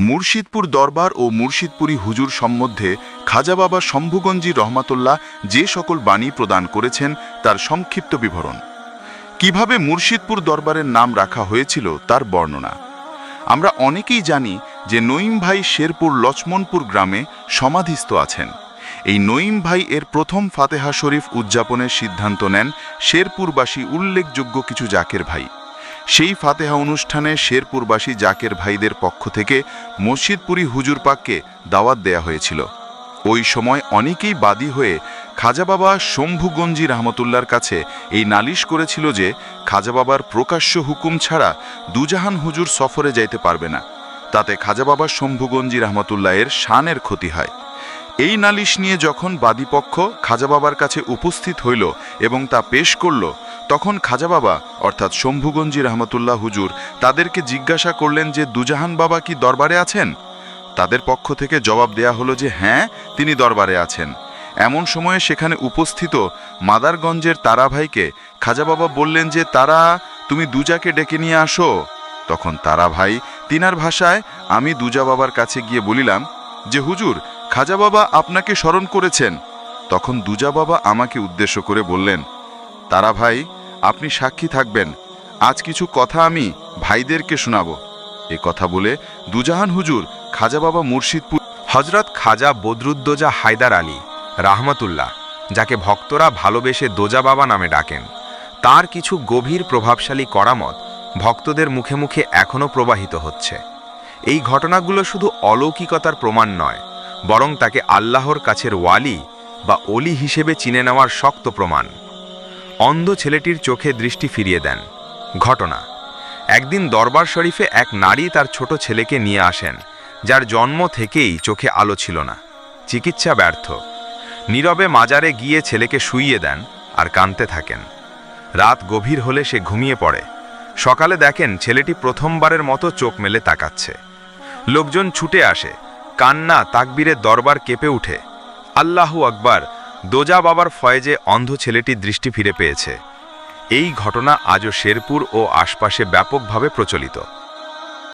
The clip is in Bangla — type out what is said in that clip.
মুর্শিদপুর দরবার ও মুর্শিদপুরী হুজুর সম্বন্ধে খাজা বাবা শম্ভুগঞ্জি রহমাতুল্লাহ যে সকল বাণী প্রদান করেছেন তার সংক্ষিপ্ত বিবরণ। কীভাবে মুর্শিদপুর দরবারের নাম রাখা হয়েছিল তার বর্ণনা। আমরা অনেকেই জানি যে নঈম ভাই শেরপুর লক্ষ্মণপুর গ্রামে সমাধিস্থ আছেন। এই নঈম ভাই এর প্রথম ফাতেহা শরীফ উদযাপনের সিদ্ধান্ত নেন শেরপুরবাসী উল্লেখযোগ্য কিছু জাকের ভাই। সেই ফাতেহা অনুষ্ঠানে শেরপুরবাসী জাকের ভাইদের পক্ষ থেকে মসজিদপুরি হুজুর পাককে দাওয়াত দেয়া হয়েছিল। ওই সময় অনেকেই বাদী হয়ে খাজা বাবা শম্ভুগঞ্জি রহমতুল্লার কাছে এই নালিশ করেছিল যে খাজা বাবার প্রকাশ্য হুকুম ছাড়া দুজাহান হুজুর সফরে যাইতে পারবে না। তাতে খাজা বাবা শম্ভুগঞ্জি রহমতুল্লাহ এর শানের ক্ষতি হয়। এই নালিশ নিয়ে যখন বাদীপক্ষ খাজা বাবার কাছে উপস্থিত হইল এবং তা পেশ করল, তখন খাজা বাবা, অর্থাৎ শম্ভুগঞ্জি রহমতুল্লাহ হুজুর, তাদেরকে জিজ্ঞাসা করলেন যে, দুজাহান বাবা কি দরবারে আছেন? তাদের পক্ষ থেকে জবাব দেয়া হলো যে হ্যাঁ তিনি দরবারে আছেন। এমন সময়ে সেখানে উপস্থিত মাদারগঞ্জের তারা ভাইকে খাজা বাবা বললেন যে, তারা, তুমি দুজাকে ডেকে নিয়ে আসো। তখন তারা ভাই, তিনার ভাষায় আমি দুজা বাবার কাছে গিয়ে বলিলাম যে, হুজুর খাজা বাবা আপনাকে স্মরণ করেছেন। তখন দুজা বাবা আমাকে উদ্দেশ্য করে বললেন, তারা ভাই, আপনি সাক্ষী থাকবেন। আজ কিছু কথা আমি ভাইদেরকে শোনাবো। এ কথা বলে দুজাহান হুজুর খাজা বাবা মুর্শিদপুর হজরত খাজা বদরুদ্দোজা হায়দার আলী রাহমাতুল্লাহ, যাকে ভক্তরা ভালোবেসে দোজা বাবা নামে ডাকেন, তার কিছু গভীর প্রভাবশালী করামত ভক্তদের মুখে মুখে এখনও প্রবাহিত হচ্ছে। এই ঘটনাগুলো শুধু অলৌকিকতার প্রমাণ নয় বরং তাকে আল্লাহর কাছের ওয়ালি বা অলি হিসেবে চিনে নেওয়ার শক্ত প্রমাণ। অন্ধ ছেলেটির চোখে দৃষ্টি ফিরিয়ে দেন। ঘটনা। একদিন দরবার শরীফে এক নারী তার ছোট ছেলেকে নিয়ে আসেন, যার জন্ম থেকেই চোখে আলো ছিল না। চিকিৎসা ব্যর্থ। নীরবে মাজারে গিয়ে ছেলেকে শুইয়ে দেন আর কাঁদতে থাকেন। রাত গভীর হলে সে ঘুমিয়ে পড়ে। সকালে দেখেন ছেলেটি প্রথমবারের মতো চোখ মেলে তাকাচ্ছে। লোকজন ছুটে আসে। কান্না তাকবীরের দরবার কেঁপে উঠে। আল্লাহু আকবার, দোজা বাবার ফয়েজে অন্ধ ছেলেটি দৃষ্টি ফিরে পেয়েছে। এই ঘটনা আজও শেরপুর ও আশপাশে ব্যাপকভাবে প্রচলিত।